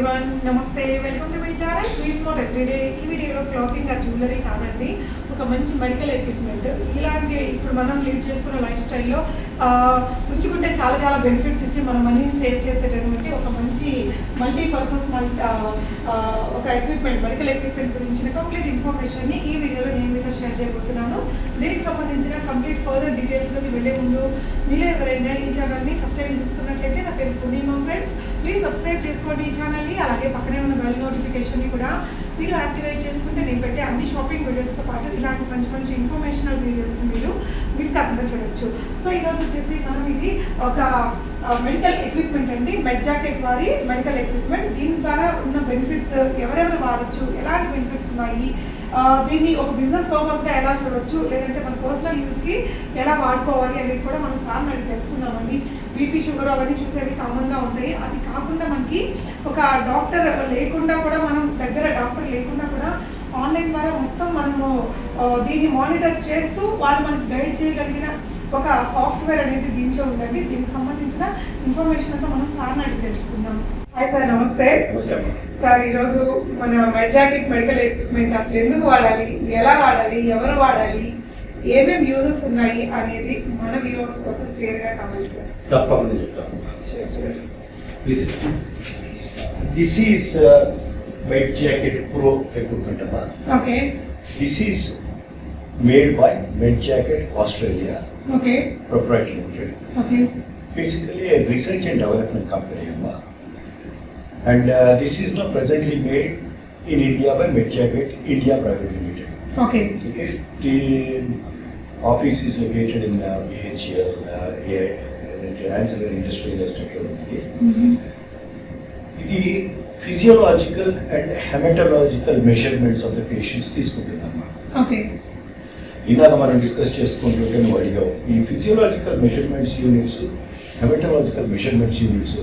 Everyone నమస్తే welcome to my channel please mote everyday ఈ వీడియోలో క్లాతింగ్ ఆ జ్యువెలరీ కాదండి. ఒక మంచి మెడికల్ ఎక్విప్మెంట్ ఇలాంటి ఇప్పుడు మనం లీడ్ చేస్తున్న లైఫ్ స్టైల్లో ఉంచుకుంటే చాలా చాలా బెనిఫిట్స్ ఇచ్చి మన మనీని సేవ్ చేసేటటువంటి ఒక మంచి మల్టీపర్పస్ మల్టీ ఒక ఎక్విప్మెంట్ మెడికల్ ఎక్విప్మెంట్ గురించిన కంప్లీట్ ఇన్ఫర్మేషన్ని ఈ వీడియోలో నేను మీతో షేర్ చేయబోతున్నాను. దీనికి సంబంధించిన కంప్లీట్ ఫర్దర్ డీటెయిల్స్లోకి వెళ్ళే ముందు మీరు ఎవరైనా ఈ ఛానల్ని ఫస్ట్ టైం చూస్తున్నట్లయితే నా పేరు పుణ్యమా ఫ్రెండ్స్ ప్లీజ్ సబ్స్క్రైబ్ చేసుకోండి ఈ ఛానల్ని అలాగే పక్కనే ఉన్న బెల్ నోటిఫికేషన్ని కూడా మీరు యాక్టివేట్ చేసుకుంటే నేను పెట్టే అన్ని షాపింగ్ వీడియోస్తో పాటు ఇలాంటి మంచి మంచి ఇన్ఫర్మేషనల్ వీడియోస్ మీరు మిస్ కాకుండా చూడొచ్చు. సో ఈరోజు వచ్చేసి మనం ఇది ఒక మెడికల్ ఎక్విప్మెంట్ అండి. మెడ్ జాకెట్ వారి మెడికల్ ఎక్విప్మెంట్ దీని ద్వారా ఉన్న బెనిఫిట్స్ ఎవరెవరు వాడచ్చు? ఎలాంటి బెనిఫిట్స్ ఉన్నాయి? దీన్ని ఒక బిజినెస్ పర్పస్గా ఎలా చూడొచ్చు? లేదంటే మన పర్సనల్ యూస్కి ఎలా వాడుకోవాలి అనేది కూడా మనం సార్ అడిగి తెలుసుకున్నామండి బీపీ షుగర్ అవన్నీ చూసేవి కామన్గా ఉంటాయి. అది కాకుండా మనకి ఒక డాక్టర్ లేకుండా కూడా మనం దగ్గర డాక్టర్ లేకుండా కూడా ఆన్లైన్ ద్వారా మొత్తం మనము దీన్ని మానిటర్ చేస్తూ వాళ్ళు మనకి గైడ్ చేయగలిగిన ఒక సాఫ్ట్వేర్ అనేది దీంట్లో ఉందండి. దీనికి సంబంధించిన ఇన్ఫర్మేషన్ అంతా మనం సార్ని అడిగి తెలుసుకుందాం. హాయ్ సార్ నమస్తే. సార్ ఈరోజు మన మెడ్జాకెట్ మెడికల్ ఎక్విప్మెంట్ అసలు ఎందుకు వాడాలి? ఎలా వాడాలి? ఎవరు వాడాలి? ఏమేమి యూజెస్ ఉన్నాయి అనేది మన వ్యూవర్స్ కోసం క్లియర్గా కావాలి సార్ తప్పకుండా చెప్తాను Sure, sir. Please this is bite jacket pro equipment అమ్మా okay this is made by med jacket Australia okay proprietor limited okay basically a research and development company amma. and uh, this is now presently made in India by Medjacket India Private Limited. Okay Okay, the office is located in uh, BHL, uh, A- and Ancillary Industrial Estate ఉంది. ఇది physiological and haematological measurements of the patients తీసుకుంటుందమ్మా okay ఇందాక మనం discuss చేసుకుంటుంటే నువ్వు అడిగావు ఈ physiological measurements units haematological measurements units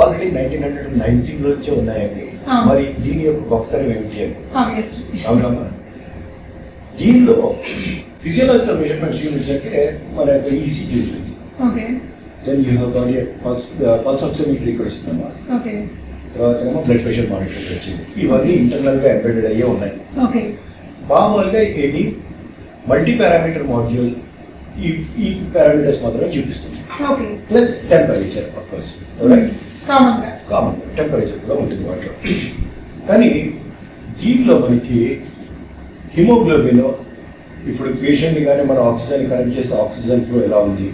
already nineteen hundred nineteen నుంచే ఉన్నాయండి. మరి దీని యొక్క గొప్పతనం ఏమిటి అని? అవునమ్మా దీనిలో ఫిజియోలాజికల్ మెజర్మెంట్స్ యూనిట్స్ అంటే మన యొక్క ఈసీజీ ఉంటుంది okay. Then you have got pulse pulse oximeter ఇక్కడ వస్తుందమ్మా ఓకే. తర్వాత ఏమో బ్లడ్ ప్రెషర్ మానిటర్ వచ్చింది. ఇవన్నీ ఇంటర్నల్గా ఎంబెడెడ్ అయ్యే ఉన్నాయి. ఓకే. మామూలుగా ఇది మల్టీ పారామీటర్ మాడ్యూల్ ఈ ఈ పారామీటర్స్ మాత్రమే చూపిస్తుంది. Plus temperature of course right common temperature కూడా ఉంటుంది వాటిలో. కానీ దీనిలో మనకి హిమోగ్లోబిన్ ఇప్పుడు పేషెంట్ కానీ మనం ఆక్సిజన్ కనెక్ట్ చేస్తే ఆక్సిజన్ ఫ్లో ఎలా ఉంది?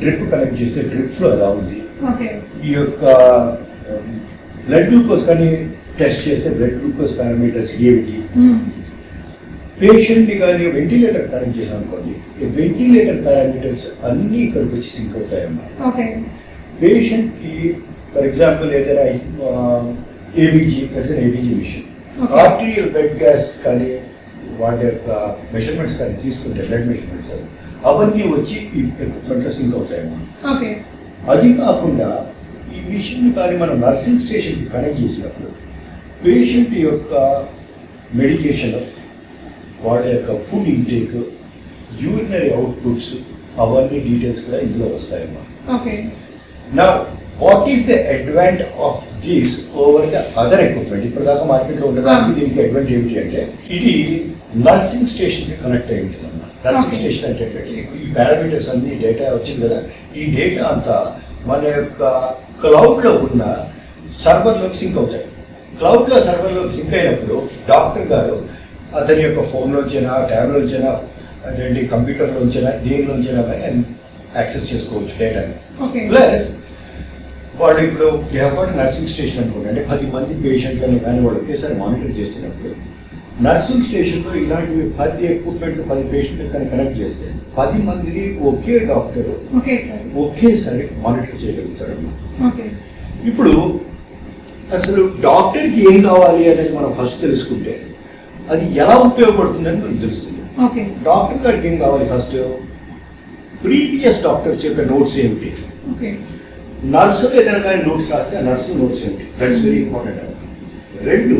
డ్రిప్ కనెక్ట్ చేస్తే డ్రిప్ ఫ్లో ఎలా ఉంది? ఈ యొక్క బ్లడ్ గ్లూకోజ్ కానీ టెస్ట్ చేస్తే బ్లడ్ గ్లూకోజ్ పారామీటర్స్ ఏమిటి? పేషెంట్ని కానీ వెంటిలేటర్ కనెక్ట్ చేసాం అనుకోండి ఈ వెంటిలేటర్ పారామీటర్స్ అన్నీ ఇక్కడికి వచ్చి సింక్ అవుతాయమ్మా. పేషెంట్కి ఫర్ ఎగ్జాంపుల్ ఏదైనా ABG ABG machine. Arterial blood gas కానీ వాటి యొక్క మెజర్మెంట్స్ కానీ తీసుకుంటే బ్లడ్ మెజర్మెంట్స్ అవన్నీ వచ్చి ఎక్విప్మెంట్లో సింక్ అవుతాయమ్మా. ఓకే. అది కాకుండా ఈ మిషన్ కానీ మనం నర్సింగ్ స్టేషన్కి కనెక్ట్ చేసినప్పుడు పేషెంట్ యొక్క మెడికేషన్ వాళ్ళ యొక్క ఫుడ్ ఇంటేక్ యూరినరీ అవుట్పుట్స్ అవన్నీ డీటెయిల్స్ కూడా ఇందులో వస్తాయమ్మా. ఓకే. నా what is the advantage of these over the other equipment ఇప్పుడు దాకా మార్కెట్లో ఉండడానికి. దీనికి అడ్వాంట్ ఏమిటి అంటే ఇది నర్సింగ్ స్టేషన్కి కనెక్ట్ అయి ఉంటుందన్నమాట. నర్సింగ్. స్టేషన్ అంటే ఈ పారామీటర్స్ అన్ని డేటా వచ్చింది కదా ఈ డేటా అంతా మన యొక్క క్లౌడ్లో ఉన్న సర్వర్లోకి సింక్ అవుతాయి. క్లౌడ్లో సర్వర్లోకి సింక్ అయినప్పుడు డాక్టర్ గారు అతని యొక్క ఫోన్లోంచైనా ట్యాబ్లోంచైనా అదేంటి కంప్యూటర్లోంచైనా దేనిలోంచైనా కానీ యాక్సెస్ చేసుకోవచ్చు డేటాని ఓకే ప్లస్ వాడు ఇప్పుడు దేవపాటు నర్సింగ్ స్టేషన్ అనుకోండి అంటే పది మంది పేషెంట్లని కానీ వాడు ఒకేసారి మానిటర్ చేస్తున్నప్పుడు నర్సింగ్ స్టేషన్లో ఇలాంటివి పది ఎక్విప్మెంట్లు పది పేషెంట్లు కానీ కనెక్ట్ చేస్తే పది మందిని ఒకే డాక్టర్ ఒకేసారి మానిటర్ చేయగలుగుతాడు. ఓకే. ఇప్పుడు అసలు డాక్టర్కి ఏం కావాలి అనేది మనం ఫస్ట్ తెలుసుకుంటే అది ఎలా ఉపయోగపడుతుందని మనకు తెలుస్తుంది. ఓకే. డాక్టర్ గారికి ఏం కావాలి ఫస్ట్ ప్రీవియస్ డాక్టర్స్ యొక్క నోట్స్ ఏమిటి? ఓకే. నర్సులు ఏదైనా కానీ నోట్స్ రాస్తే ఆ నర్సు నోట్స్ ఏంటి దట్స్ వెరీ ఇంపార్టెంట్ రెండు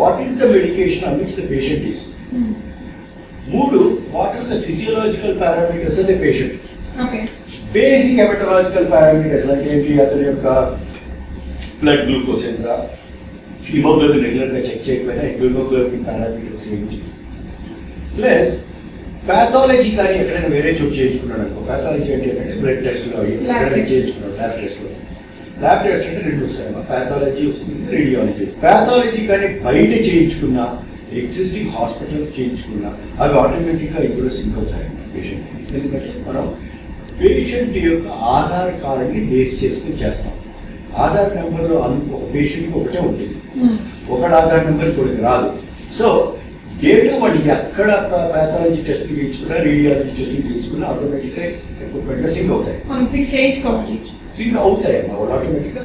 what is the medication on which the patient is మూడు what are the physiological parameters of the patient basic haematological parameters అంటే ఏంటి అతని యొక్క బ్లడ్ గ్లూకోజ్ ఎంత? హిమోగ్లోబిన్ రెగ్యులర్గా చెక్ చేయకపోయినా హిమోగ్లోబిన్ పారామీటర్స్ ఏంటి? ప్లస్ పాథాలజీ కానీ ఎక్కడైనా వేరే చోటు చేయించుకున్నాడు అనుకో పాథాలజీ అంటే ఏంటంటే బ్లడ్ టెస్ట్లు. చేయించుకున్నాడు ల్యాబ్ టెస్ట్లు ల్యాబ్ టెస్ట్ అంటే రెండు వస్తాయమ్మా పాథాలజీ వస్తుంది రేడియాలజీ పాథాలజీ కానీ బయట చేయించుకున్న ఎగ్జిస్టింగ్ హాస్పిటల్ చేయించుకున్న అవి ఆటోమేటిక్గా ఇప్పుడు సింక్ అవుతాయమ్మా పేషెంట్ ఎందుకంటే మనం పేషెంట్ యొక్క ఆధార్ కార్డుని బేస్ చేసుకుని చేస్తాం. ఆధార్ నెంబర్ ఒక పేషెంట్కి ఒకటే ఉంటుంది. ఒకటి ఆధార్ నెంబర్ కూడా రాదు. సో డేటా వాడు ఎక్కడ పాథాలజీ టెస్ట్ చేయించుకున్నా రేడియాలజీ టెస్ట్ చేయించుకున్నా ఆటోమేటిక్గా ఎక్విప్మెంట్లో సింక్ అవుతాయి. సింక్ చేయించుకోవాలి. సింక్ అవుతాయి మా వాళ్ళు ఆటోమేటిక్గా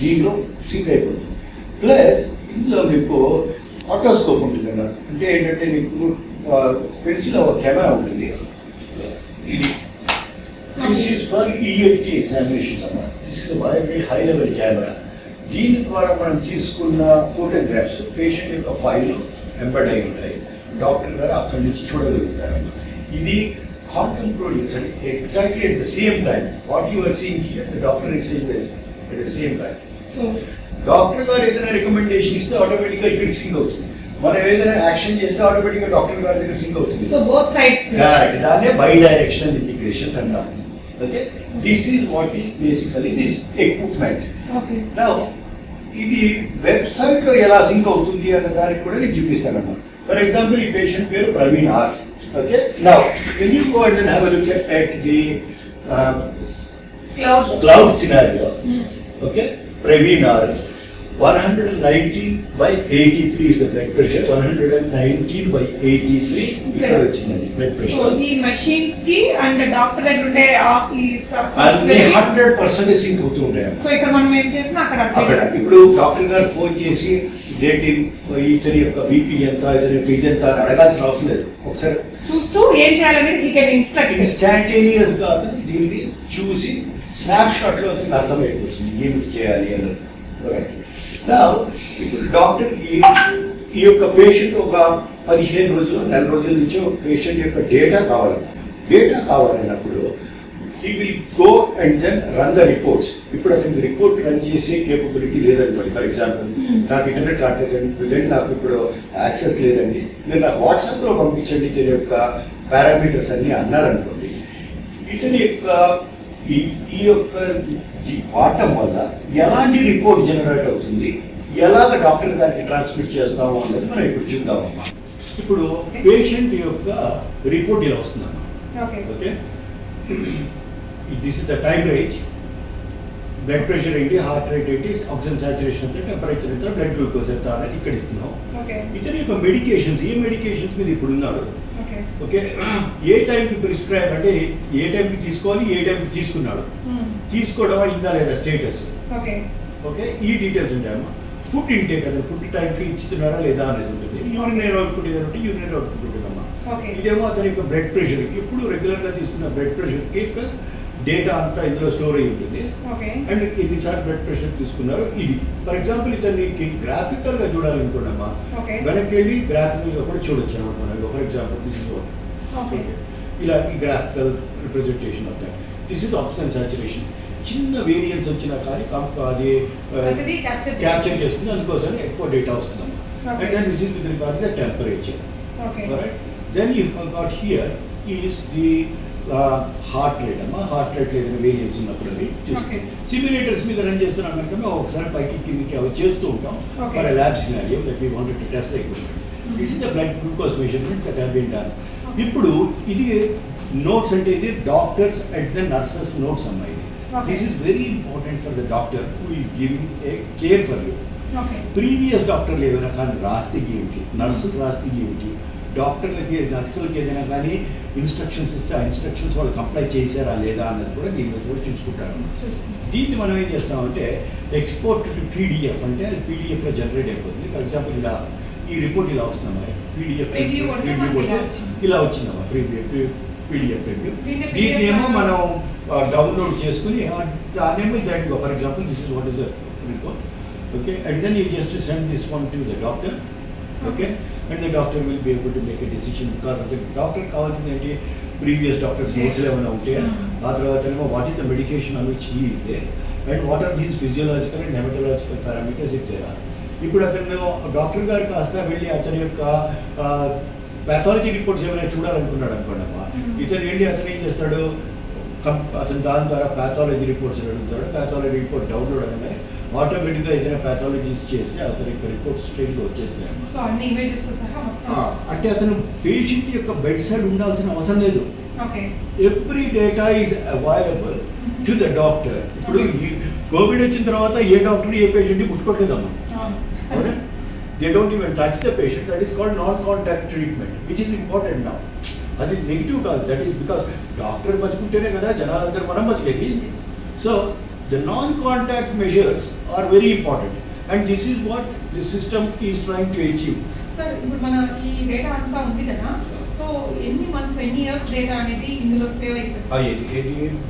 దీనిలో సింక్ అయిపోతుంది. ప్లస్ ఇందులో మీకు ఆటోస్కోప్ ఉంటుంది అన్న అంటే ఏంటంటే మీకు పెన్సిల్ ఒక కెమెరా ఉంటుంది. ఇది. This is for ELT examination అన్న this is very high level camera దీని ద్వారా మనం తీసుకున్న ఫోటోగ్రాఫ్స్ పేషెంట్ యొక్క ఫైల్ ఎంబెడ్ అయి ఉంటాయి. డాక్టర్ గారు అక్కడి నుంచి చూడగలుగుతారు. ఇది కాంటెంప్రోరియస్ అంటే exactly at the same time what you are seeing here the doctor is seeing at the same time so doctor గారు ఏదైనా రికమెండేషన్ ఇస్తే ఆటోమేటిక్గా ఇక్కడికి సింక్ అవుతుంది. మనం ఏదైనా యాక్షన్ చేస్తే ఆటోమేటిక్గా డాక్టర్ గారి దగ్గర సింక్ అవుతుంది. So both sides Correct. దాన్నే బై డైరెక్షనల్ ఇంటిగ్రేషన్స్ అంటాం. Okay this is what is basically this equipment okay నా ఇది వెబ్సైట్లో ఎలా సింక్ అవుతుంది అన్న దానికి కూడా నేను చూపిస్తానమ్మా. ఫర్ ఎగ్జాంపుల్ ఈ పేషెంట్ పేరు ప్రవీణ్ ఆర్. ఓకే నా when you go and have look at the cloud cloud scenario okay Praveen R 119 by 83 is the blood pressure 119 by 83 ఇక్కడ వచ్చిందండి బ్లడ్ సో ప్రెషర్ ఈ మెషిన్కి అండ్ డాక్టర్ దగ్గర ఉండే ఆఫ్ ఈ అన్ని హండ్రెడ్ పర్సెంట్ సింక్ అవుతూ ఉంటాయి సో ఇక్కడ మనం ఏం చేసినా అక్కడ అక్కడ ఇప్పుడు డాక్టర్ గారు ఫోన్ చేసి డేట్ ఇతని యొక్క బీపీ ఎంత ఇతని యొక్క ఇది ఎంత అని అడగాల్సిన అవసరం లేదు. ఒకసారి చూస్తూ ఏం చేయాలనేది హీ కెన్ ఇన్స్ట్రక్ట్ ఇన్స్టాంటేనియస్గా అతను దీన్ని చూసి స్నాప్ షాట్లో అతనికి అర్థమైపోతుంది. ఏమిటి చేయాలి అన్నది ఇప్పుడు డాక్టర్ ఈ ఈ యొక్క పేషెంట్ ఒక పదిహేను రోజులు నెల రోజుల నుంచి ఒక పేషెంట్ యొక్క డేటా కావాలి డేటా కావాలన్నప్పుడు he will go and then run the reports ఇప్పుడు అతనికి రిపోర్ట్ రన్ చేసే కేపబిలిటీ లేదనుకోండి ఫర్ ఎగ్జాంపుల్. నాకు ఇంటర్నెట్ రావట్లేదండి. నాకు ఇప్పుడు యాక్సెస్ లేదండి. మీరు నాకు వాట్సాప్లో పంపించండి ఇతని యొక్క పారామీటర్స్ అన్ని అన్నారనుకోండి. ఇతని యొక్క ఈ ఈ యొక్క వాడటం వల్ల ఎలాంటి రిపోర్ట్ జనరేట్ అవుతుంది? ఎలాగ డాక్టర్ గారికి ట్రాన్స్మిట్ చేస్తాము అన్నది మనం ఇప్పుడు చూద్దామమ్మా ఇప్పుడు పేషెంట్ యొక్క రిపోర్ట్ ఇలా వస్తుందమ్మా. Okay? This is the time range blood pressure ఏంటి? హార్ట్ రేట్ ఏంటి? ఆక్సిజన్ సాచురేషన్ ఎంత? టెంపరేచర్ ఎంత? బ్లడ్ గ్లూకోజ్ ఎంత? అనేది ఇక్కడ ఇస్తున్నాం. ఓకే ఇతని యొక్క మెడికేషన్స్ ఏ మెడికేషన్స్ మీద ఇప్పుడు ఉన్నాడు? ఓకే ఏ టైంకి ప్రిస్క్రైబ్ అంటే ఏ టైంకి తీసుకోవాలి? ఏ టైంకి తీసుకున్నాడు? తీసుకోవడం అయిందా లేదా స్టేటస్ ఓకే ఓకే ఈ డీటెయిల్స్ ఉంటాయమ్మా ఫుడ్ ఇంటేక్ అది. ఫుడ్ టైంకి ఇస్తున్నారా లేదా అనేది ఉంటుంది. యూరినరీ అవుట్పుట్ ఏదైనా ఉంటే యూరినరీ అవుట్పుట్ ఉంటుందమ్మా. ఇదేమో అతని యొక్క బ్లడ్ ప్రెషర్ ఎప్పుడు రెగ్యులర్గా తీసుకున్న బ్లడ్ ప్రెషర్కి డేటా అంతా ఇందులో స్టోర్ అయి ఉంటుంది. అండ్ ఎన్నిసార్లు బ్లడ్ ప్రెషర్ తీసుకున్నారు ఇది. ఫర్ ఎగ్జాంపుల్ ఇతనికి గ్రాఫికల్గా చూడాలనుకోండమ్మా. వెనక్కి వెళ్ళి గ్రాఫికల్గా కూడా చూడొచ్చు అనమాట మనం for example this is okay ఇలా ఈ graphical representation of that this is oxygen saturation చిన్న వేరియంట్స్ వచ్చినా కానీ కంప- అది క్యాప్చర్ చేస్తుంది. అందుకోసం ఎక్కువ డేటా వస్తుందమ్మా. Okay. And then this is with regard the temperature Alright, then you have got heart rate అమ్మా హార్ట్ రేట్ ఏదైనా వేరియన్స్ ఉన్నప్పుడు Okay. సిమ్యులేటర్స్ మీద రన్ చేస్తున్నాం కనుక మేము ఒకసారి పైకి కిందికి అవి చేస్తూ ఉంటాం. For lab scenario that we wanted to test equipment this is the blood glucose measurements that have been done. ఇప్పుడు ఇది నోట్స్ అంటే ఇది doctors and the nurses notes అమ్మా ఇది. This is very important for the doctor who is giving a care for you previous డాక్టర్లు ఏదైనా కానీ రాస్తే ఏమిటి? నర్సుకు రాస్తే ఏమిటి? డాక్టర్లకి నర్సులకి ఏదైనా కానీ ఇన్స్ట్రక్షన్స్ ఇస్తే ఆ ఇన్స్ట్రక్షన్స్ వాళ్ళకి అప్లై చేశారా లేదా అన్నది కూడా దీని గురించి కూడా చూసుకుంటారు. దీన్ని మనం ఏం చేస్తామంటే ఎక్స్పోర్ట్ టు పీడిఎఫ్ అంటే అది పీడిఎఫ్లో జనరేట్ అయిపోతుంది. ఫర్ ఎగ్జాంపుల్ ఇలా ఈ రిపోర్ట్ ఇలా వస్తుందమ్మా. పీడిఎఫ్ రివ్యూ ఇలా కొడితే వచ్చింది. ఇలా వచ్చిందమ్మా. ప్రీవియస్ పీడిఎఫ్ రివ్యూ దీన్ని దీన్ని లో- మనం డౌన్లోడ్ చేసుకుని దాన్నేమో దానికి for example this is what is the report okay and then you just send this one to the doctor okay and the doctor will be able to make a decision because అంటే doctor కావాల్సింది ఏంటి previous doctors notes ఏమైనా ఉంటే ఆ తర్వాత ఏమో what is the medication on which he is there and what are these physiological and haematological parameters if there ఇప్పుడు అతను డాక్టర్ గారు కాస్త వెళ్ళి అతని యొక్క పాథాలజీ రిపోర్ట్స్ ఏమైనా చూడాలనుకున్నాడు అనుకోండి అమ్మా Mhm. ఇతను వెళ్ళి అతను ఏం చేస్తాడు? అతను దాని ద్వారా పాథాలజీ రిపోర్ట్స్ అడుగుతాడు పాథాలజీ రిపోర్ట్ డౌన్లోడ్ అనగానే ఆటోమేటిక్గా ఏదైనా పాథాలజీస్ చేస్తే అతని యొక్క రిపోర్ట్స్ స్ట్రైట్గా వచ్చేస్తాయి. అంటే అతను పేషెంట్ యొక్క బెడ్ సైడ్ ఉండాల్సిన అవసరం లేదు. Every data is available to the doctor ఇప్పుడు కోవిడ్ వచ్చిన తర్వాత ఏ డాక్టర్ ఏ పేషెంట్ ముట్టుకోవట్లేదమ్మా అవును. They don't even touch the patient that is called non contact treatment which is important నా అది నెగిటివ్ కాదు. దట్ ఈస్ బికాస్ డాక్టర్ బతుకుంటేనే కదా జనాలందరూ మనం బతికేది. So the non contact measures are very important and this is what the system is trying to achieve sir ఇప్పుడు మన ఈ డేటా అంతా ఉంది కదా? సో ఎన్ని మంత్స్ ఎన్ని ఇయర్స్ డేటా అనేది ఇందులో సేవ్ అవుతుంది?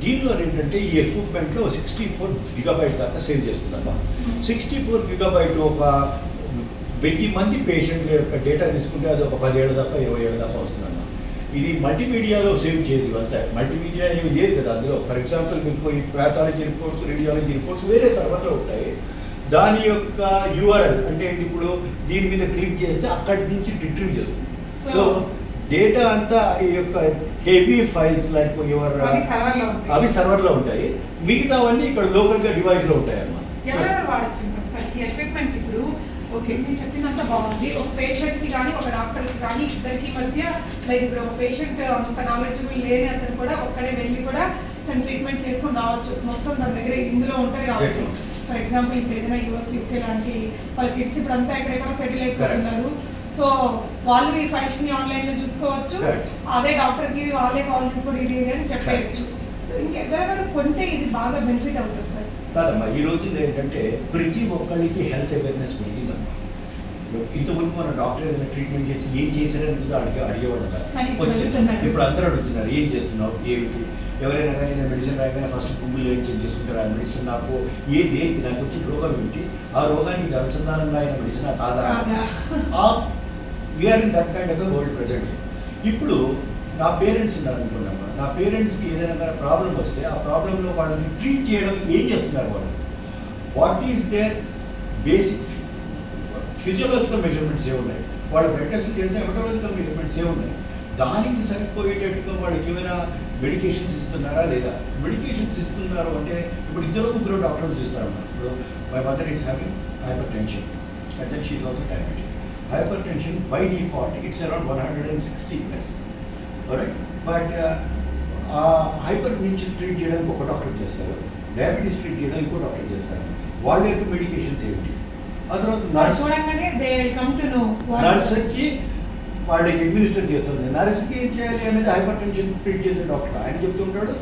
దీనిలో ఏంటంటే ఈ ఎక్విప్మెంట్లో సిక్స్టీ ఫోర్ గిగాబైట్ దాకా సేవ్ చేస్తుందమ్మా. సిక్స్టీ ఫోర్ గిగాబైట్ ఒక వెయ్యి మంది పేషెంట్ల యొక్క డేటా తీసుకుంటే అది ఒక పదిహేడు దాకా ఇరవై ఏడు దాకా వస్తుందమ్మా. ఇది మల్టీమీడియాలో సేవ్ చేయదు ఇవంతా మల్టీమీడియా ఏమి లేదు కదా అందులో. ఫర్ ఎగ్జాంపుల్ మీకు ఈ ప్యాథాలజీ రిపోర్ట్స్ రేడియాలజీ రిపోర్ట్స్ వేరే సర్వర్లో ఉంటాయి. దాని యొక్క యూఆర్ఎల్ అంటే ఏంటి ఇప్పుడు? దీని మీద క్లిక్ చేస్తే అక్కడి నుంచి రిట్రీవ్ చేస్తుంది. సో డేటా అంతా ఈ యొక్క హెవీ ఫైల్స్ లైక్ యువర్ అవి సర్వర్లో ఉంటాయి. అవి సర్వర్లో ఉంటాయి. మిగతావన్నీ ఇక్కడ లోకల్గా డివైస్లో ఉంటాయి అన్నమాట ఎక్విప్మెంట్ ఇప్పుడు ఓకే మీరు చెప్పినంత బాగుంది. ఒక పేషెంట్కి కానీ ఒక డాక్టర్కి కానీ ఇద్దరికి మధ్య లైక్ ఇప్పుడు ఒక పేషెంట్ అంత నాలెడ్జబుల్ లేని అతను కూడా ఒక్కడే వెళ్ళి కూడా తను ట్రీట్మెంట్ చేసుకొని రావచ్చు. మొత్తం తన దగ్గర ఇందులో ఉంటాయి రావచ్చు ఫర్ ఎగ్జాంపుల్ ఇప్పుడు ఏదైనా యూఎస్ యూకే లాంటి వాళ్ళ కిడ్స్ ఇప్పుడు అంతా ఎక్కడెక్కడ సెటిల్ అయిపోతున్నారు. సో వాళ్ళు ఈ ఫైల్స్ని ఆన్లైన్లో చూసుకోవచ్చు. అదే డాక్టర్కి వాళ్ళే కాల్ చేసుకొని ఇది అని చెప్పేయచ్చు. సో ఇంకెవరెవరు కొంటే ఇది బాగా బెనిఫిట్ అవుతుంది కాదమ్మా ఈ రోజుల్లో ఏంటంటే ప్రతి ఒక్కరికి హెల్త్ అవేర్నెస్ పెరిగిందమ్మా. ఇంతకుముందు మన డాక్టర్ ఏదైనా ట్రీట్మెంట్ చేసి ఏం చేశారని కూడా అడిగే అడిగేవాడు కదా. కానీ ఇప్పుడు వచ్చేసి. అడుగుతున్నారు. ఇప్పుడు అందరూ అడుగుతున్నారు ఏం చేస్తున్నావు? ఏమిటి? ఎవరైనా కానీ నేను మెడిసిన్ రాయగానే ఫస్ట్ పువ్వులు ఏం చేంజ్ చేసుకుంటారు? ఆ మెడిసిన్ నాకు ఏ దేనికి? నాకు వచ్చిన రోగం ఏమిటి? ఆ రోగానికి అనుసంధానంగా అయిన మెడిసిన్ కాదా? We are in that kind of world present ఇప్పుడు నా పేరెంట్స్ ఉన్నారు అనుకున్నామా నా పేరెంట్స్కి ఏదైనా ప్రాబ్లం వస్తే ఆ ప్రాబ్లంలో వాళ్ళని ట్రీట్ చేయడం ఏం చేస్తున్నారు వాళ్ళు? What is their basic physiological measurements ఏ ఉన్నాయి? వాళ్ళు బ్లడ్ టెస్ట్ చేస్తే హెమటోలాజికల్ మెజర్మెంట్స్ ఏ ఉన్నాయి? దానికి సరిపోయేటట్టుగా వాళ్ళకి ఏమైనా మెడికేషన్స్ ఇస్తున్నారా లేదా? మెడికేషన్స్ ఇస్తున్నారు అంటే ఇప్పుడు ఇద్దరు ముగ్గురు డాక్టర్లు చూస్తారమ్మా. ఇప్పుడు my mother is having hypertension and then she also diabetic hypertension by default it's around one hundred and sixty plus right but ఆ హైపర్ టెన్షన్ ట్రీట్ చేయడానికి ఒక డాక్టర్ చేస్తారు. డయాబెటీస్ ట్రీట్ చేయడానికి ఇంకో డాక్టర్ చేస్తారు. వాళ్ళ యొక్క మెడికేషన్స్ ఏమిటి? ఆ తర్వాత నర్స్ వచ్చి వాళ్ళకి అడ్మినిస్టర్ చేస్తుంది. నర్స్కి ఏం చేయాలి అనేది హైపర్ టెన్షన్ ట్రీట్ చేసే డాక్టర్ ఆయన చెప్తుంటాడు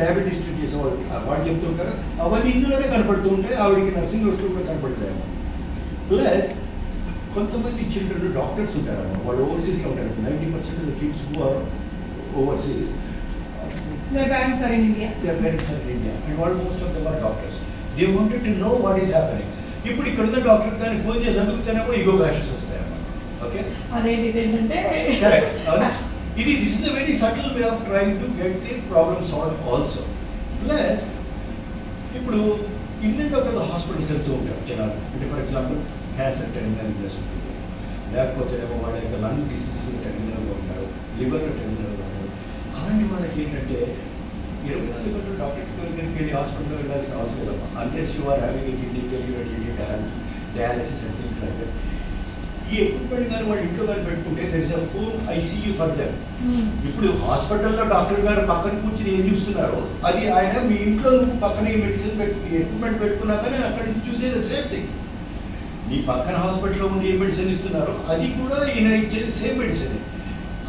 డయాబెటీస్ ట్రీట్ చేసేవాళ్ళు వాళ్ళు చెప్తుంటారు అవన్నీ ఇందులోనే కనపడుతూ ఉంటాయి. ఆవిడకి నర్సింగ్ హోస్టల్ కూడా కనపడతాయి ప్లస్ కొంతమంది చిల్డ్రన్ డాక్టర్స్ ఉంటారమ్మా వాళ్ళు ఓవర్సీస్లో ఉంటారు. Ninety percent of kids who are overseas they parents are in India their parents are in India. And almost of them are doctors. They wanted to know what is happening. ఇప్పుడు ఇక్కడ ఉన్న doctor కానీ phone చేసి అడుగుతానేమో ego clashes వస్తాయి అన్నమాట. Okay అదేంటి ఇదేంటంటే correct అవునా? ఇది this is a very subtle way of trying to get the problem solve also plus ఇప్పుడు ఇండియన్ డాక్టర్ హాస్పిటల్స్ వెళ్తూ ఉంటారు జనాలు. అంటే for example cancer terminal illness ఉంటుంది లేకపోతే ఏమో వాళ్ళ యొక్క లంగ్ డిసీజ్ టెర్మినల్గా ఉంటారు లివర్ టెర్మినల్గా ఉంటారు. అలాంటి వాళ్ళకి ఏంటంటే ఇరవై నాలుగు గంటలు డాక్టర్ దగ్గరికి వెళ్ళి హాస్పిటల్లో వెళ్ళాల్సిన అవసరం లేదమ్మా. Unless you are having kidney failure dialysis and things that ఈ ఎక్విప్మెంట్ కానీ వాళ్ళు ఇంట్లో కానీ పెట్టుకుంటే a home ICU for them ఇప్పుడు హాస్పిటల్లో డాక్టర్ గారు పక్కన కూర్చుని ఏం చూస్తున్నారో? అది ఆయన మీ ఇంట్లో నువ్వు పక్కన ఈ మెడిసిన్ పెట్టు ఎక్విప్మెంట్ పెట్టుకున్నాక నేను అక్కడి నుంచి చూసేది సేమ్ థింగ్ నీ పక్కన హాస్పిటల్లో ఉండి ఏ మెడిసిన్ ఇస్తున్నారో? అది కూడా ఈయన ఇచ్చేది సేమ్ మెడిసిన్.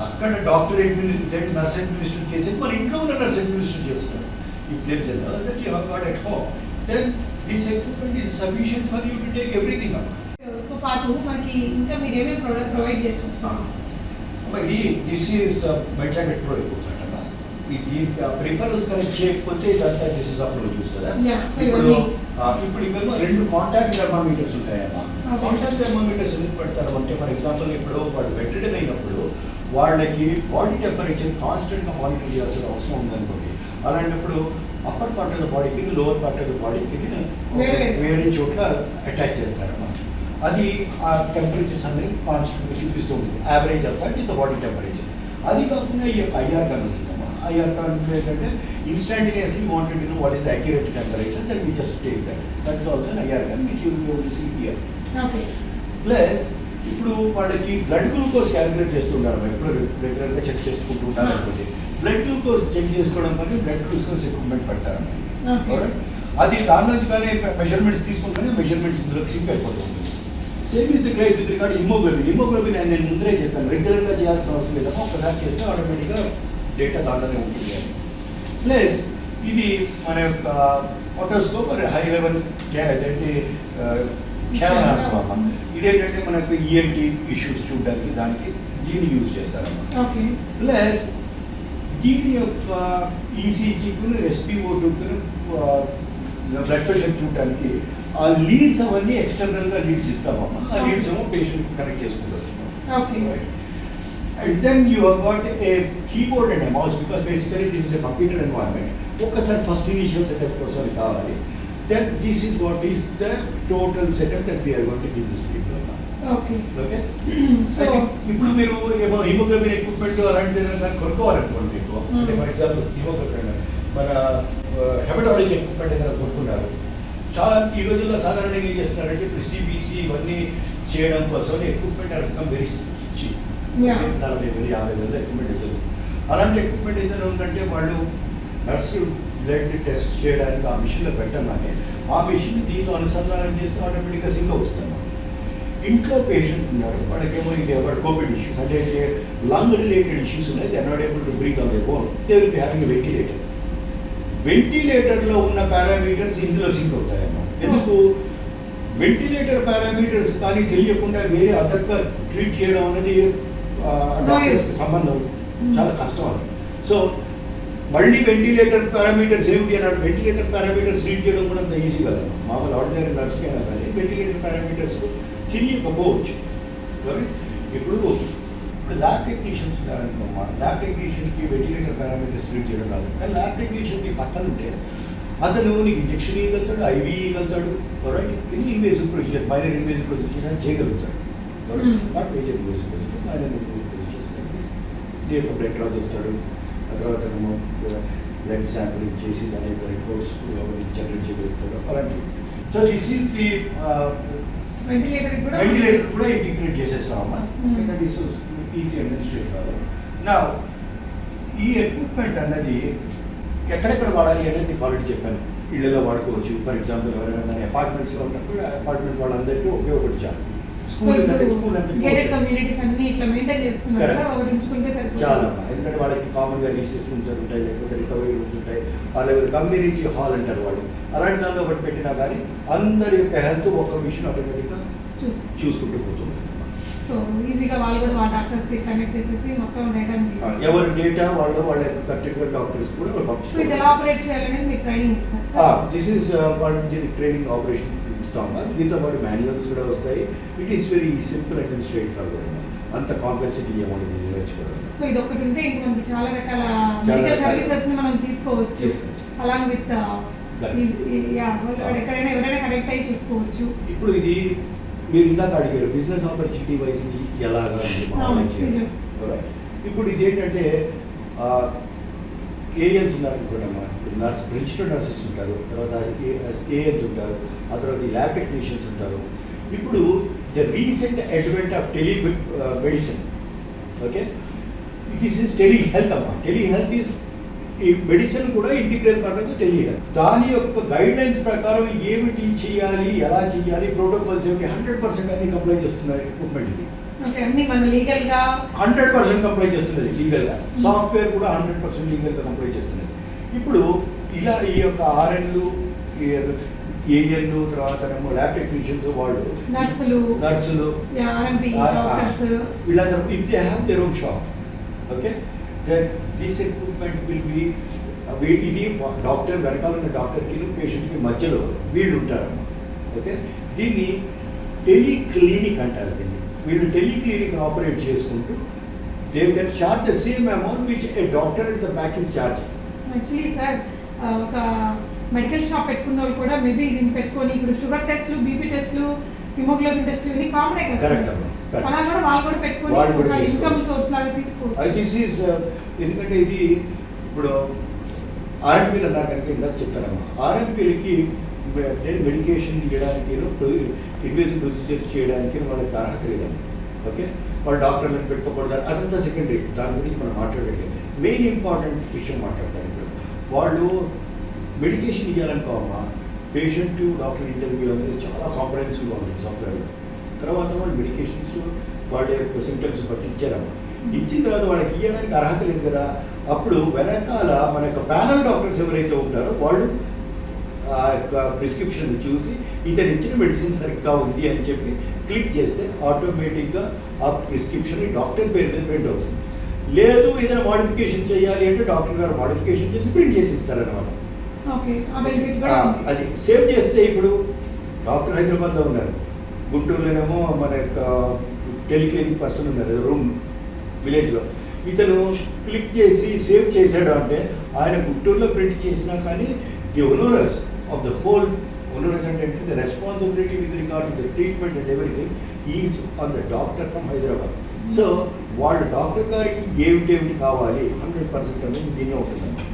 అక్కడ డాక్టర్ అడ్మినిస్ట్రేట్ నర్స్ అడ్మినిస్ట్రేట్ చేసేది మన ఇంట్లో ఉన్న నర్స్ అడ్మినిస్ట్రేట్ చేస్తున్నారు. If there is nurse that you have got at home then this equipment is sufficient for you to take ఎవ్రీథింగ్తో పాటు మనకి ఇంకా మీరు ఏమేమి ప్రొడక్ట్ ప్రొవైడ్ చేస్తారు ఇది this is medjacket pro equipment అమ్మా. ఇది ప్రిఫరల్స్ కనెక్ట్ చేయకపోతే ఇదంతా దిస్ ఇస్ ఇప్పుడు ఇప్పుడు ఇవేమో రెండు కాంటాక్ట్ థర్మామీటర్స్ ఉంటాయమ్మా. కాంటాక్ట్ థర్మామీటర్స్ ఎందుకు పెడతారు అంటే ఫర్ ఎగ్జాంపుల్ ఇప్పుడు వాడు బెడ్డెడ్ అయినప్పుడు వాళ్ళకి బాడీ టెంపరేచర్ కాన్స్టెంట్గా మానిటర్ చేయాల్సిన అవసరం ఉందనుకోండి. అలాంటప్పుడు అప్పర్ పార్ట్ ఆఫ్ ద బాడీకి లోవర్ పార్ట్ ఆఫ్ ద బాడీకి వేరే. వేరే. చోట్ల అటాచ్ చేస్తారన్నమాట. అది ఆ టెంపరేచర్స్ అనేది కాన్స్టెంట్గా చూపిస్తూ ఉంటుంది. యావరేజ్ అంతా ఇంత బాడీ టెంపరేచర్ అది కాకుండా ఈ యొక్క ఐఆర్ గన్ ఉంటుందమ్మా ఐఆర్ గన్ ఏంటంటే instantaneously wanted to what is the temperature that we just take that that is also IR gun which you will see here okay plus ఇప్పుడు వాళ్ళకి బ్లడ్ గ్లూకోజ్ క్యాలిక్యులేట్ చేస్తుంటారు ఎప్పుడు రెగ్యులర్గా check చేసుకుంటూ ఉంటారు అనుకోండి. బ్లడ్ గ్లూకోజ్ చెక్ చేసుకోవడం కానీ బ్లడ్ గ్లూకోజ్ ఎక్విప్మెంట్ పెడతారు. అది దాని నుంచి కానీ మెజర్మెంట్స్ తీసుకుంటేనే మెజర్మెంట్స్ ఇందులో సింక్ అయిపోతుంది. Same is the cries with regard haemoglobin haemoglobin నేను ముందరే చెప్పాను. రెగ్యులర్గా చేయాల్సిన అవసరం లేదమ్మా ఒకసారి చేస్తే ఆటోమేటిక్గా డేటా దాంట్లోనే ఉంటుంది అని ప్లస్ ఇది మన యొక్క ఫోటోస్కోప్ మరి హై లెవెల్ అదేంటి కెమెరా అనుకోమా ఇదేంటంటే మనకు E ఈఎన్టీ ఇష్యూస్ చూడడానికి దానికి దీన్ని యూజ్ చేస్తారన్నమాట ఓకే ప్లస్ దీని యొక్క E ఈసీజీకు ఎస్పీఓ టూకు బ్లడ్ ప్రెషర్ చూడడానికి ఆ లీడ్స్ అవన్నీ ఎక్స్టర్నల్గా లీడ్స్ ఇస్తామమ్మా ఆ లీడ్స్ ఏమో పేషెంట్ కనెక్ట్ చేసుకుంటారు okay and then you have got a keyboard and mouse because basically this is a computer environment ఒక్కసారి ఫస్ట్ ఇనిషియల్ సెటప్ కోసం అది కావాలి then this is what is the total setup that we're going to give this people okay okay so ఇప్పుడు మీరు ఏమో haemoglobin equipment అలాంటిది ఏదైనా కొనుక్కోవాలనుకోండి మీకు. అంటే ఫర్ ఎగ్జాంపుల్ హిమోగ్లోబిన్ మన హెమటాలజీ ఎక్విప్మెంట్ ఏదైనా కొనుక్కున్నారు. చాలా ఈ రోజుల్లో సాధారణంగా ఏం చేస్తున్నారంటే ఇప్పుడు సిబిసి ఇవన్నీ చేయడం కోసం ఎక్విప్మెంట్ చీప్ Yeah. నలభై వేలు యాభై వేలు ఎక్విప్మెంట్ వచ్చేస్తుంది అలాంటి ఎక్విప్మెంట్ ఏదైనా ఉందంటే వాళ్ళు నర్సు బ్లడ్ టెస్ట్ చేయడానికి ఆ మిషన్లో పెట్టగానే ఆ మిషన్ దీంతో అనుసంధానం చేస్తే ఆటోమేటిక్గా సింక్ అవుతుంది ఇంట్లో పేషెంట్ ఉన్నారు వాళ్ళకేమో ఇది ఎవరు కోవిడ్ ఇష్యూస్ అంటే లంగ్ రిలేటెడ్ ఇష్యూస్ ఉన్నాయి they not able to breathe on they bone they will be having ventilator వెంటిలేటర్లో ఉన్న పారామీటర్స్ ఇందులో సింక్ అవుతాయమ్మా ఎందుకు? వెంటిలేటర్ పారామీటర్స్ కానీ తెలియకుండా వేరే అదర్గా ట్రీట్ చేయడం అనేది డాక్టర్స్కి సంబంధం చాలా కష్టం అది. సో మళ్ళీ వెంటిలేటర్ పారామీటర్స్ ఏమిటి అన్నాడు వెంటిలేటర్ పారామీటర్స్ రీడ్ చేయడం కూడా అంత ఈజీ కదా. మామూలు ఆర్డినరీ నర్స్కి అయినా కానీ వెంటిలేటర్ పారామీటర్స్ తెలియకపోవచ్చు? ఇప్పుడు ఇప్పుడు ల్యాబ్ టెక్నీషియన్స్ ఉన్నారనుకోమ్మా ల్యాబ్ టెక్నీషియన్కి వెంటిలేటర్ పారామీటర్స్ రీడ్ చేయడం రాదు. కానీ ల్యాబ్ టెక్నీషియన్కి పక్కన ఉంటే అతను నీకు ఇంజక్షన్ ఇవ్వగలుగుతాడు IV ఇవ్వగలుగుతాడు right any invasive procedure minor invasive procedure చేయగలుగుతాడు. Not major invasive procedure procedures నీ యొక్క బ్లడ్ డ్రా చేస్తాడు ఆ తర్వాత ఏమో బ్లడ్ శాంపులింగ్ చేసి దాని యొక్క రిపోర్ట్స్ జనరేట్ చేయగలుగుతాడు అలాంటివి. So this is the ventilator కూడా ఇంటిగ్రేట్ చేసేస్తామమ్మా. దట్ ఈస్ ఈజీ అడ్మినిస్ట్రేట్ కావాలి నా ఈ ఎక్విప్మెంట్ అన్నది ఎక్కడెక్కడ వాడాలి అనేది మీకు ఆల్రెడీ చెప్పాను. ఇళ్ళలో వాడుకోవచ్చు. ఫర్ ఎగ్జాంపుల్ ఎవరైనా కానీ అపార్ట్మెంట్స్లో ఉన్నప్పుడు అపార్ట్మెంట్ వాళ్ళందరికీ ఒకే ఒకటి చాలు. స్కూల్ కమ్యూనిటీస్ అన్ని ఇట్లా మెయింటైన్ చేస్తున్నారు చాలా. ఎందుకంటే వాళ్ళకి కామన్గా రీసెస్ రూమ్స్ ఉంటాయి లేకపోతే రికవరీ రూమ్స్ ఉంటాయి వాళ్ళ కమ్యూనిటీ హాల్ అంటారు వాళ్ళు. అలాంటి దానిలో ఒకటి పెట్టినా కానీ అందరి యొక్క హెల్త్ ఒక ఆటోమేటిక్గా చూస్తాం చూసుకుంటూ పోతుంది. సో ఈజీగా వాళ్ళు కూడా వాళ్ళ డాక్టర్స్కి కనెక్ట్ చేసేసి మొత్తం ఎవరి డేటా వాళ్ళ వాళ్ళ పర్టికులర్ డాక్టర్స్ కూడా వాళ్ళు సో ఇది ఎలా పంపిస్తారు ఆపరేట్ చేయాలనేది ట్రైనింగ్ ఇస్తారు దిస్ ఈస్ వాళ్ళ ట్రైనింగ్ ఆపరేషన్ ఇస్తాము దీంతో పాటు మాన్యువల్స్ కూడా వస్తాయి. It is very simple and straightforward అంత కాంప్లెక్సిటీ ఏమన్నది నేర్చుకోవడం సో ఇది ఒకటి ఉంటే ఇంక మనకి చాలా రకాల మెడికల్ సర్వీసెస్ని మనం తీసుకోవచ్చు. Along with Correct. యా ఎక్కడైనా ఎవరైనా కనెక్ట్ అయ్యి చూసుకోవచ్చు. ఇప్పుడు ఇది మీరు ఇందాక అడిగారు బిజినెస్ ఆపర్చునిటీ వైజ్ ఇది ఎలాగా. ఇప్పుడు ఇది ఏంటంటే ఏఎన్స్ ఉన్నారు ఇప్పుడు నర్స్ రిజిస్టర్డ్ నర్సెస్ ఉంటారు తర్వాత ఏఎన్స్ ఉంటారు ఆ తర్వాత ల్యాబ్ టెక్నీషియన్స్ ఉంటారు. ఇప్పుడు the recent advent of telemedicine okay this is telehealth అమ్మా. టెలి హెల్త్ ఈస్ ఈ మెడిసిన్ కూడా ఇంటిగ్రేట్ పడదు తెలియదు దాని యొక్క గైడ్ లైన్స్ ప్రకారం ఏమిటి చేయాలి ఎలా చేయాలి ప్రోటోకాల్స్ ఏమిటి హండ్రెడ్ పర్సెంట్ అన్ని కంప్లైంట్ చేస్తున్నారు ఎక్విప్మెంట్ ఇది. హండ్రెడ్ పర్సెంట్ కంప్లై చేస్తున్నది లీగల్గా సాఫ్ట్వేర్ కూడా హండ్రెడ్ పర్సెంట్ లీగల్గా కంప్లై చేస్తున్నది. ఇప్పుడు ఇలా ఈ యొక్క ఆర్ఎన్లు ఏఎన్లు తర్వాత ఏమో ల్యాబ్ టెక్నీషియన్స్ వాళ్ళు నర్సులు నర్సులు వీళ్ళందరూ if they have their own shop okay this equipment will be ఇది డాక్టర్ వెనకాల ఉన్న డాక్టర్కి పేషెంట్కి మధ్యలో వీళ్ళు ఉంటారన్నమాట ఓకే దీన్ని టెలిక్లినిక్ అంటారు దీన్ని. వీళ్ళు టెలిక్లినిక్ ఆపరేట్ చేసుకుంటూ they can charge the same amount which a doctor at the back is charge actually sir ఒక మెడికల్ షాప్ పెట్టుకున్న వాళ్ళు కూడా మేబీ దీన్ని పెట్టుకొని ఇప్పుడు షుగర్ టెస్ట్లు బీపీ టెస్ట్లు హిమోగ్లోబిన్ టెస్ట్లు ఇవన్నీ కామనే కదా. అలా కూడా వాళ్ళు కూడా పెట్టుకొని. ఇన్కమ్ సోర్స్ లాగా తీసుకోవచ్చు దిస్ ఈజ్ ఎందుకంటే ఇది ఇప్పుడు ఆర్ఎంపీలు అన్నారు కనుక ఇందాక చెప్తానమ్మా ఆర్ఎంపీలకి మెడికేషన్ ఇవ్వడానికి ఇన్వేసివ్ ప్రొసీజర్స్ చేయడానికి వాళ్ళకి అర్హత లేదు ఓకే? వాళ్ళు డాక్టర్లను పెట్టుకోకూడదు. అదంతా సెకండరీ దాని గురించి మనం మాట్లాడలేదు. మెయిన్ ఇంపార్టెంట్ విషయం మాట్లాడతాను ఇప్పుడు. వాళ్ళు మెడికేషన్ ఇవ్వాలనుకో పేషెంట్ డాక్టర్ ఇంటర్వ్యూ అనేది చాలా కాంప్రహెన్సివ్గా ఉంది సాఫ్ట్వేర్ తర్వాత వాళ్ళు మెడికేషన్స్ వాళ్ళ యొక్క సిమ్టమ్స్ బట్టి ఇచ్చారమ్మా. ఇచ్చిన తర్వాత వాళ్ళకి ఇవ్వడానికి అర్హత లేదు కదా. అప్పుడు వెనకాల మన యొక్క ప్యానల్ డాక్టర్స్ ఎవరైతే ఉంటారో వాళ్ళు ఆ యొక్క ప్రిస్క్రిప్షన్ చూసి ఇతను ఇచ్చిన మెడిసిన్ సరిగ్గా ఉంది అని చెప్పి క్లిక్ చేస్తే ఆటోమేటిక్గా ఆ ప్రిస్క్రిప్షన్ డాక్టర్ పేరు మీద ప్రింట్ అవుతుంది. లేదు ఏదైనా మాడిఫికేషన్ చేయాలి అంటే డాక్టర్ గారు మాడిఫికేషన్ చేసి ప్రింట్ చేసి ఇస్తారనమాట. అది సేవ్ చేస్తే ఇప్పుడు డాక్టర్ హైదరాబాద్లో ఉన్నారు. గుంటూరులోనేమో మన యొక్క టెలిక్లినిక్ పర్సన్ ఉన్నారు రూమ్ విలేజ్లో ఇతను క్లిక్ చేసి సేవ్ చేశాడు అంటే ఆయన గుంటూరులో ప్రింట్ చేసినా కానీ the onerous of the onerous అంటే the responsibility with regard to the treatment and everything is on the doctor from Hyderabad so వాళ్ళ డాక్టర్ గారికి ఏమిటేమిటి కావాలి? హండ్రెడ్ పర్సెంట్ అనేది దీనే ఉంటుందండి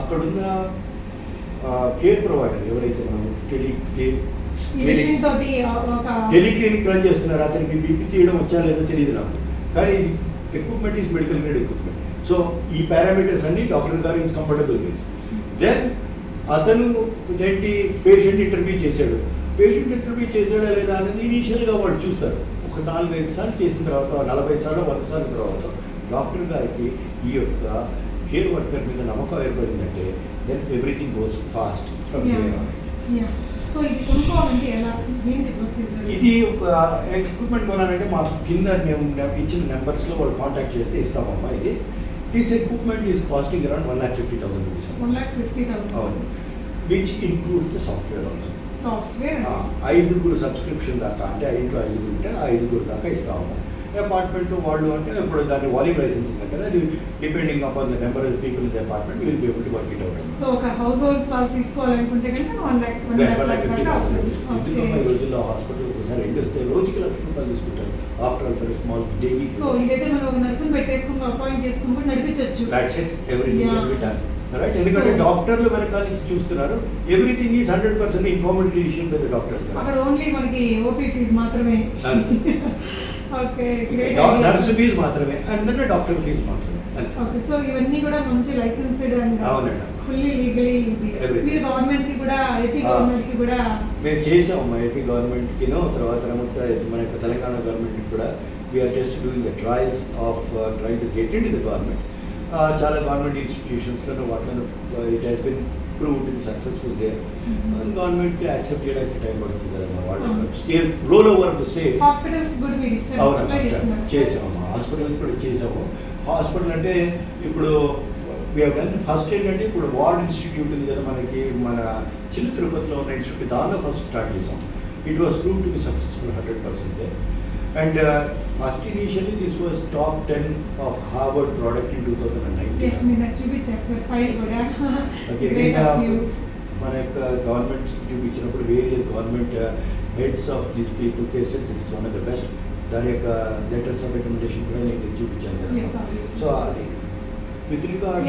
అక్కడున్న కేర్ ప్రొవైడర్ ఎవరైతే మనం టెలి టెలిక్లినిక్ రన్ చేస్తున్నారు అతనికి బీపీ తీయడం వచ్చా లేదో తెలియదు నాకు. కానీ equipment is medical grade equipment so ఈ పారామీటర్స్ అన్ని డాక్టర్ గారు ఈజ్ కంఫర్టబుల్ విత్ దెన్ అతను ఏంటి పేషెంట్ ఇంటర్వ్యూ చేశాడు. పేషెంట్ ఇంటర్వ్యూ చేశాడా లేదా అనేది ఇనీషియల్గా వాళ్ళు చూస్తారు ఒక నాలుగైదు సార్లు చేసిన తర్వాత నలభై సార్లు వంద సార్లు తర్వాత డాక్టర్ గారికి ఈ యొక్క కేర్ వర్కర్ మీద నమ్మకం ఏర్పడిందంటే then everything goes fast from ఇది ఎక్విప్మెంట్ కొనాలంటే మా కింద మేము ఇచ్చిన నెంబర్స్లో వాళ్ళు కాంటాక్ట్ చేస్తే ఇస్తామమ్మా ఇది. Around one lakh fifty thousand rupees one lakh fifty thousand అవును which includes the software software ఐదుగురు సబ్స్క్రిప్షన్ దాకా అంటే ఇంట్లో ఐదుగురు ఉంటే ఐదుగురు దాకా ఇస్తాము అపార్ట్మెంట్ వాళ్ళు అంటే ఇప్పుడు దాన్ని వాల్యూమ్ లైసెన్సింగ్ అంటే అది depending upon the number of people in the apartment will be able to work it out so ఒక హౌస్ హోల్డ్స్ వాళ్ళు తీసుకోవాలనుకుంటే కనుక వన్ లాక్ వన్ ఈ రోజుల్లో హాస్పిటల్ ఒకసారి వెళ్ళి వస్తే రోజుకి లక్ష రూపాయలు తీసుకుంటారు. After all small daily so ఇదైతే మనం ఒక నర్సుని పెట్టేసుకుని అపాయింట్ చేసుకుని నడిపించవచ్చు that's it everything. Can be done right ఎందుకంటే డాక్టర్లు వెనకాల నుంచి చూస్తున్నారు. Everything is hundred percent informal decision by the doctors అక్కడ ఓన్లీ మనకి ఓపీ ఫీజ్ మాత్రమే. ఓకే నర్స్ ఫీజ్ మాత్రమే. అండ్ డాక్టర్ ఫీజ్ మాత్రమే. ఓకే సో ఇవన్నీ కూడా మంచి లైసెన్స్డ్ మేము చేసాము ఏపీ గవర్నమెంట్కినో తర్వాత మన యొక్క తెలంగాణ గవర్నమెంట్కి కూడా. We're just doing the trials of trying to get in the government చాలా గవర్నమెంట్ ఇన్స్టిట్యూషన్స్లో వాటిలో it has been proved to successful they. Government accept చేయడానికి టైం పడుతుంది కదమ్మా వాళ్ళ రోల్ ఓవర్ ద ఇచ్చారు అవునమ్మా హాస్పిటల్ కూడా చేసాము. హాస్పిటల్ అంటే ఇప్పుడు ఫస్ట్ ఏంటంటే ఇప్పుడు వార్డ్ ఇన్స్టిట్యూట్ ఉంది కదా మనకి మన చిన్న తిరుపతిలో ఉన్న ఇన్స్టిట్యూట్ దానిలో ఫస్ట్ స్టార్ట్ చేసాం it was proved to be successful hundred percent and first initially this was top ten of Harvard product in two thousand and you మన యొక్క గవర్నమెంట్ చూపించినప్పుడు various government heads of these people చేసే this one of the best దాని యొక్క letters of recommendation కూడా నేను చూపించాను కదా. సో అది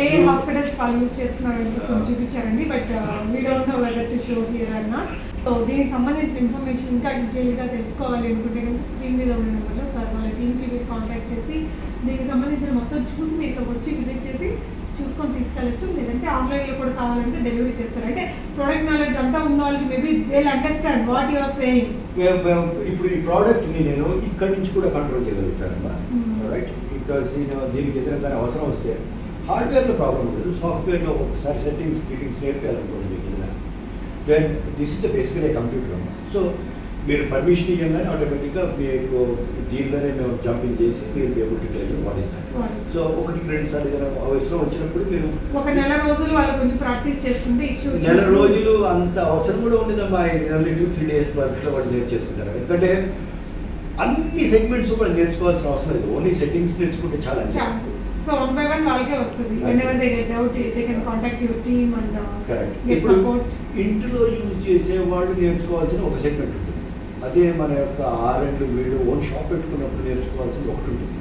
ఏ హాస్పిటల్స్ వాళ్ళు యూస్ చేస్తున్నారు అని కొంచెం చూపించారండి? But we don't know whether to show here అన్న సో దీనికి సంబంధించిన ఇన్ఫర్మేషన్ ఇంకా డీటెయిల్గా తెలుసుకోవాలి అనుకుంటే కనుక స్క్రీన్ మీద ఉన్న నెంబర్లో సార్ వాళ్ళ టీమ్కి మీరు కాంటాక్ట్ చేసి దీనికి సంబంధించిన మొత్తం చూసి మీరు ఇక్కడికి వచ్చి విజిట్ చేసి చూసుకొని తీసుకెళ్ళచ్చు. లేదంటే ఆన్లైన్లో కూడా కావాలంటే డెలివరీ చేస్తారు. అంటే ప్రొడక్ట్ నాలెడ్జ్ అంతా ఉన్న వాళ్ళకి maybe they understand what you are saying ఇప్పుడు ఈ ప్రోడక్ట్ని నేను ఇక్కడి నుంచి కూడా కంట్రోల్ చేయగలుగుతానమ్మా. Hmm. రైట్ బికాస్ నేను దీనికి ఏదైనా అవసరం వస్తే హార్డ్వేర్లో ప్రాబ్లం ఉండదు సాఫ్ట్వేర్లో ఒకసారి సెట్టింగ్స్ మీటింగ్స్ నేర్పాలనుకోండి మీకు ఏదైనా. Then this is the basically computer అమ్మా సో మీరు పర్మిషన్ ఇవ్వగానే ఆటోమేటిక్గా మీకు దీనిలోనే మేము జంపింగ్ చేసి మీరు to tell what is that? So ఒకటికి రెండు సార్లు ఏదైనా అవసరం వచ్చినప్పుడు మీరు ఒక నెల రోజులు వాళ్ళు కొంచెం ప్రాక్టీస్ చేసుకుంటే ఇష్యూ నెల రోజులు అంత అవసరం కూడా ఉండదమ్మా. నెల టూ త్రీ డేస్ వర్క్లో వాళ్ళు నేర్చేసుకుంటారు ఎందుకంటే అన్ని సెగ్మెంట్స్ కూడా నేర్చుకోవాల్సిన అవసరం లేదు. ఓన్లీ సెట్టింగ్స్ నేర్చుకుంటే చాలా. సో వన్ బై వన్ వాళ్ళకే వస్తుంది. Whenever they get doubt they can contact your team and correct ఇప్పుడు సపోర్ట్ ఇంటిలో యూజ్ చేసే వాళ్ళు నేర్చుకోవాల్సిన ఒక సెగ్మెంట్ ఉంటుంది. అదే మన యొక్క ఆర్ఎండ్ వీడు ఓన్ షాప్ పెట్టుకున్నప్పుడు నేర్చుకోవాల్సింది ఒకటి ఉంటుంది.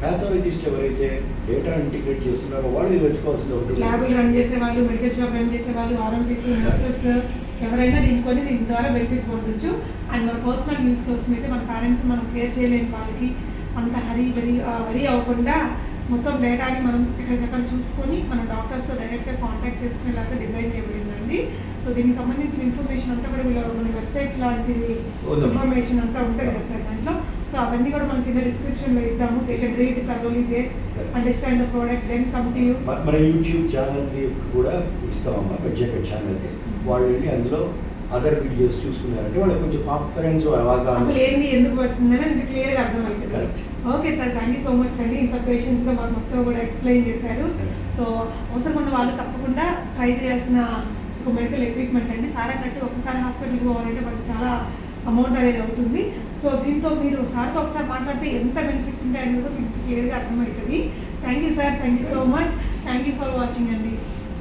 ప్యాథాలజిస్ట్ ఎవరైతే డేటా ఇంటిగ్రేట్ చేస్తున్నారో వాళ్ళు నేర్చుకోవాల్సింది ఒకటి ఉంటుంది. ల్యాబులు రన్ చేసే వాళ్ళు మెడికల్ షాప్ రన్ చేసే వాళ్ళు ఆర్ఎంపీసీ నర్సెస్ ఎవరైనా దీని కొని దీని ద్వారా బెనిఫిట్ పొందొచ్చు. అండ్ మన పర్సనల్ యూస్ కోసం అయితే మన పేరెంట్స్ మనం కేర్ చేయలేని వాళ్ళకి అంత హరి వరి వరి అవ్వకుండా మొత్తం డేటాని మనం ఎక్కడికక్కడ చూసుకొని మన డాక్టర్స్తో డైరెక్ట్గా కాంటాక్ట్ చేసుకునేలాగా డిజైన్ చేయబడిందండి. సో దీనికి సంబంధించిన ఇన్ఫర్మేషన్ అంతా కూడా వీళ్ళ మన వెబ్సైట్ లాంటిది. ఇన్ఫర్మేషన్ అంతా ఉంటుంది కదా సార్ దాంట్లో. సో అవన్నీ కూడా మన కింద డిస్క్రిప్షన్లో ఇద్దాము. They can read they understand the product then come to you మన యూట్యూబ్ ఛానల్ది కూడా ఇస్తామమ్మా బడ్జెట్ ఛానల్ది. వాళ్ళు వెళ్ళి అందులో అదర్ వీడియోస్ చూసుకున్నారంటే వాళ్ళకి కొంచెం అవగాహన అసలు ఏంది ఎందుకు పడుతుందని మీకు క్లియర్గా అర్థమవుతుంది correct okay sir thank you so much అండి. ఇంత పేషెన్స్గా మాకు మొత్తం కూడా ఎక్స్ప్లెయిన్ చేశారు. సో అవసరం ఉన్న వాళ్ళు తప్పకుండా ట్రై చేయాల్సిన ఒక మెడికల్ ఎక్విప్మెంట్ అండి. సార్ అన్నట్టు ఒకసారి హాస్పిటల్కి పోవాలంటే మనకు చాలా అమౌంట్ అనేది అవుతుంది. సో దీంతో మీరు సార్తో ఒకసారి మాట్లాడితే ఎంత బెనిఫిట్స్ ఉంటాయని కూడా మీకు క్లియర్గా అర్థమవుతుంది. Thank you sir thank you so much thank you for watching అండి.